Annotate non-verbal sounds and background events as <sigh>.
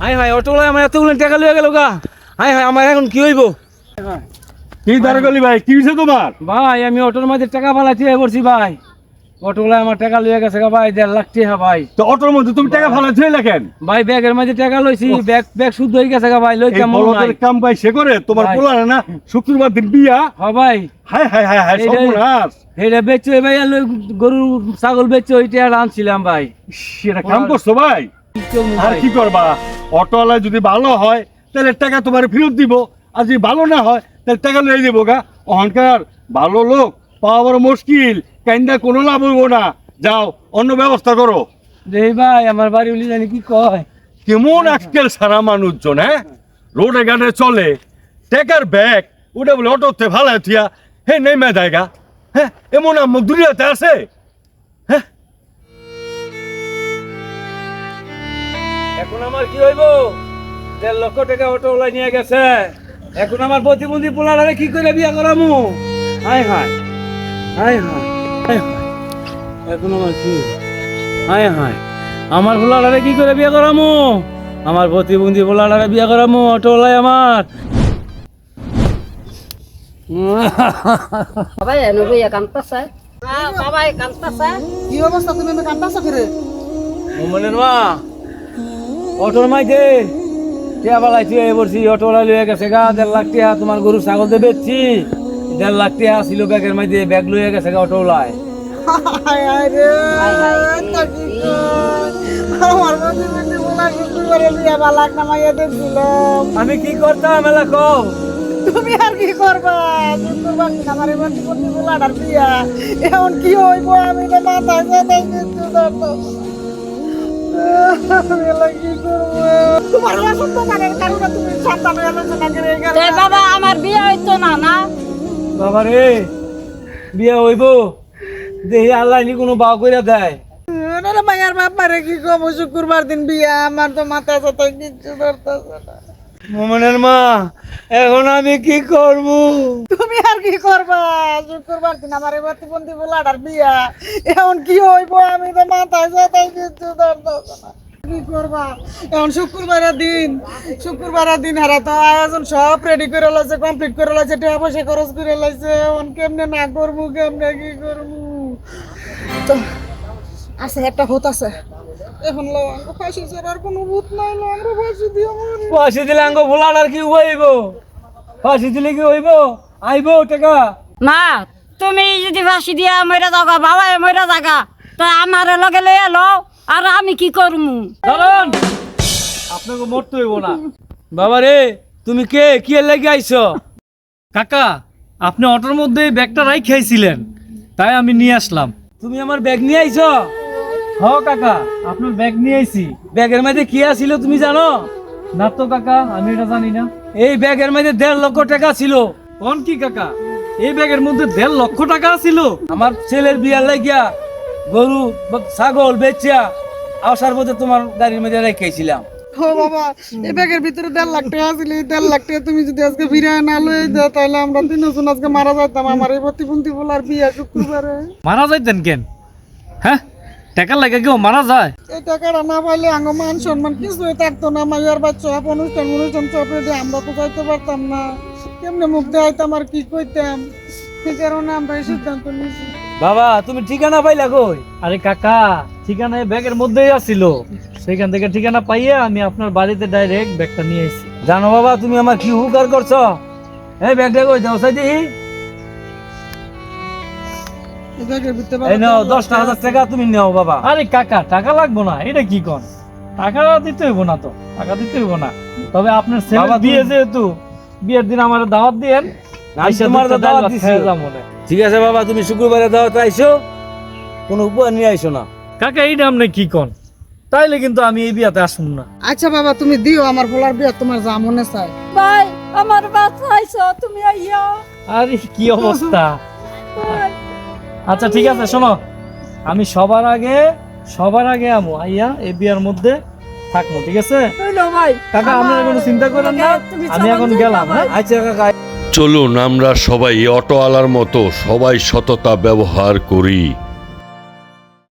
আয় হায় অটোলা আমার এতগুলো টাকা লয়ে গেল গা। আয় হায় আমার এখন কি হইব? কি দাঁড়াগলি ভাই? কি হয়েছে তোমার? ভাই আমি অটোর মধ্যে টাকা ফালাইতে পড়ছি ভাই। অটোলা আমার টাকা লয়ে গেছে গা ভাই দেড় লাখ টাকা ভাই। তো অটোর মধ্যে তুমি টাকা ফালা ধুয়ে লেখেন ভাই ব্যাগের মাঝে টাকা লইছি ব্যাগ ব্যাগ শুদ্ধ হয়ে গেছে গা ভাই লই কেমন বলদের কাম ভাই সে করে? তোমার ভাই। পোলা না? শুক্রবার দিন বিয়া। হ্যাঁ ভাই। হায় হায় হায় এইটাই- সর্বনাশ। এটা বেচো ভাই গরু ছাগল বেচো ওইটা আনছিলাম ভাই। সেটা কাম করছ ভাই? আর ভাই? কি করবা? অটোওয়ালা যদি ভালো হয় তাহলে টাকা তোমার ফেরত দিব। আর যদি ভালো না হয় তাহলে টাকা লয়ে দেবো গা। অহংকার ভালো লোক পাওয়া বড় মুশকিল কাইন্দা কোনো লাভ হইব না। যাও অন্য ব্যবস্থা করো। রে ভাই আমার বাড়ি উলি জানি কি কয়। কেমন আজকাল সারা মানুষজন হ্যাঁ? রোডে ঘাটে চলে টেকার ব্যাগ ওটা বলে অটোতে ভালো থিয়া হে নেমে জায়গা হ্যাঁ এমন আমার দুনিয়াতে আছে? এখন আমার কি হইব? দেড় লক্ষ টাকা অটো ওলাই নিয়ে গেছে। এখন আমার প্রতিবন্ধী পোলারে কি করে বিয়া করামু? হাই হাই হাই হাই। এখন আমার কি হাই হাই আমার পোলারে কি করে বিয়া করামু? আমার প্রতিবন্ধী পোলারে বিয়া করামু অটো ওলাই আমার। <laughs> বাবাই এনে বইয়া কান্তাছে। হ্যাঁ বাবাই কান্তাছে। কি অবস্থা তুমি আমি কান্দাছো করে মোমনের মা অটোর মাইতে টিয়া বালাই তুই বলছি অটো লয়ে গেছে গা দেড় লাখ টিয়া তোমার গরু ছাগল দিয়ে বেচছি। দেড় লাখ টিয়া ছিল ব্যাগের মাইতে ব্যাগ লয়ে গেছে গা অটো দেখছিলাম আমি কি করতাম এলা তুমি আর কি করবা? বলাটার বিয়া। এখন কি হইব? আমি তো মাথায় তোমার অসুস্থ কারণে তুমি হয়ে বাবা আমার বিয়ে হইতো না না? বাবা রে বিয়া হইব? দেহি আল্লাহ নি কোনো বাউ কইরা দেয়। আরে মায়ের বাপ মারে কি কব? শুক্রবার দিন বিয়া আমার তো মাথা সাথে কিচ্ছু ধরতেছে না। মোমনের মা, এখন আমি কি করব? তুমি আর কি করবা? শুক্রবার দিন আমার এই প্রতিবন্ধী বলাটার বিয়া। এখন কি হইব? আমি তো মাথায় সাথে কিচ্ছু ধরতেছে না। কি করবা? এখন শুক্রবারের দিন শুক্রবারের দিন হারা তো আয়োজন সব রেডি করে লাইছে কমপ্লিট করে লাইছে, টাকা পয়সা খরচ করে লাইছে। এখন কেমনে না করব, কেমনে কি করব? আছে একটা ভূত আছে। এখন লো আমাকে ফাঁসি ছাড়ার কোনো ভূত নাই লো ফাঁসি দিয়ে মরি ফাঁসি দিলে আঙ্গ ভোলার আর কি হইব ফাঁসি দিলে কি হইব? আইব টাকা মা তুমি যদি ফাঁসি দিয়া মইরা জাগা বাবাই মইরা জাগা তো আমার লগে লইয়া লও আর আমি কি করমু? দাঁড়ান আপনাকে মরতে হইব না। বাবা রে তুমি কে? কি লাগি আইছো? কাকা আপনি অটোর মধ্যে ব্যাগটা রাই খাইছিলেন তাই আমি নিয়ে আসলাম। তুমি আমার ব্যাগ নিয়ে আইছো? হ কাকা আপনার ব্যাগ নিয়ে আইছি। ব্যাগের মধ্যে কি আছিল তুমি জানো? না তো কাকা আমি এটা জানি না। এই ব্যাগের মধ্যে দেড় লক্ষ টাকা ছিল। কোন কি কাকা? এই ব্যাগের মধ্যে দেড় লক্ষ টাকা ছিল আমার ছেলের বিয়ার লাগিয়া গরু ছাগল বেচিয়া আসার মধ্যে তোমার গাড়ির মধ্যে রেখেছিলাম ও বাবা এই ব্যাগের ভিতরে দেড় লাখ টাকা ছিল এই দেড় লাখ টাকা তুমি যদি আজকে ফিরায় না লয়ে যাও তাহলে আমরা তিনজন আজকে মারা যাইতাম। আমার এই প্রতিবন্ধী বলার বিয়া শুক্রবারে। মারা যাইতেন কেন? হ্যাঁ? টাকা লাগে কেউ মারা যায়? এই টাকাটা না পাইলে আঙ্গ মান সম্মান কিছুই থাকতো না মাইয়ার বাচ্চা সব অনুষ্ঠান অনুষ্ঠান সব রেডি আমরা তো যাইতে পারতাম না। কেমনে মুখ দেখাইতাম আর কি কইতাম? সেই কারণে আমরা এই সিদ্ধান্ত নিয়েছি। বাবা তুমি ঠিকানা পাইলা কই? আরে কাকা ঠিকানা এই ব্যাগের মধ্যেই আছিল। সেখান থেকে ঠিকানা পাইয়ে আমি আপনার বাড়িতে ডাইরেক্ট ব্যাগটা নিয়ে এসেছি জানো বাবা তুমি আমার কি হুকার করছ? এই ব্যাগটা কই? দাও সাইদি এই ব্যাগের ভিতরে এই নাও দশটা হাজার টাকা তুমি নাও বাবা। আরে কাকা টাকা লাগবো না এটা কি কন? টাকা দিতে হইব না তো টাকা দিতে হইব না। তবে আপনার ছেলে বিয়ে যেহেতু বিয়ের দিন আমার দাওয়াত দিয়েন তোমার দাওয়াত দিছি। নে। ঠিক আছে বাবা তুমি শুক্রবারে দাওয়াতে আইসো কোনো উপহার নিয়ে আইসো না। কাকা এইটা আপনি কি কন? তাইলে কিন্তু আমি এই বিয়াতে আসুন না। আচ্ছা বাবা তুমি দিও আমার পোলার বিয়া তোমার যা মনে চায়। ভাই আমার বাচ্চাইছো তুমি আইয়া। আরে কি অবস্থা? আচ্ছা ঠিক আছে শোনো। আমি সবার আগে সবার আগে আমো আইয়া এ বিয়ার মধ্যে থাকব ঠিক আছে? ভাই কাকা আপনারা কোনো চিন্তা করেন না আমি এখন গেলাম হ্যাঁ? আচ্ছা কাকা চলুন আমরা সবাই অটোওয়ালার মতো সবাই সততা ব্যবহার করি।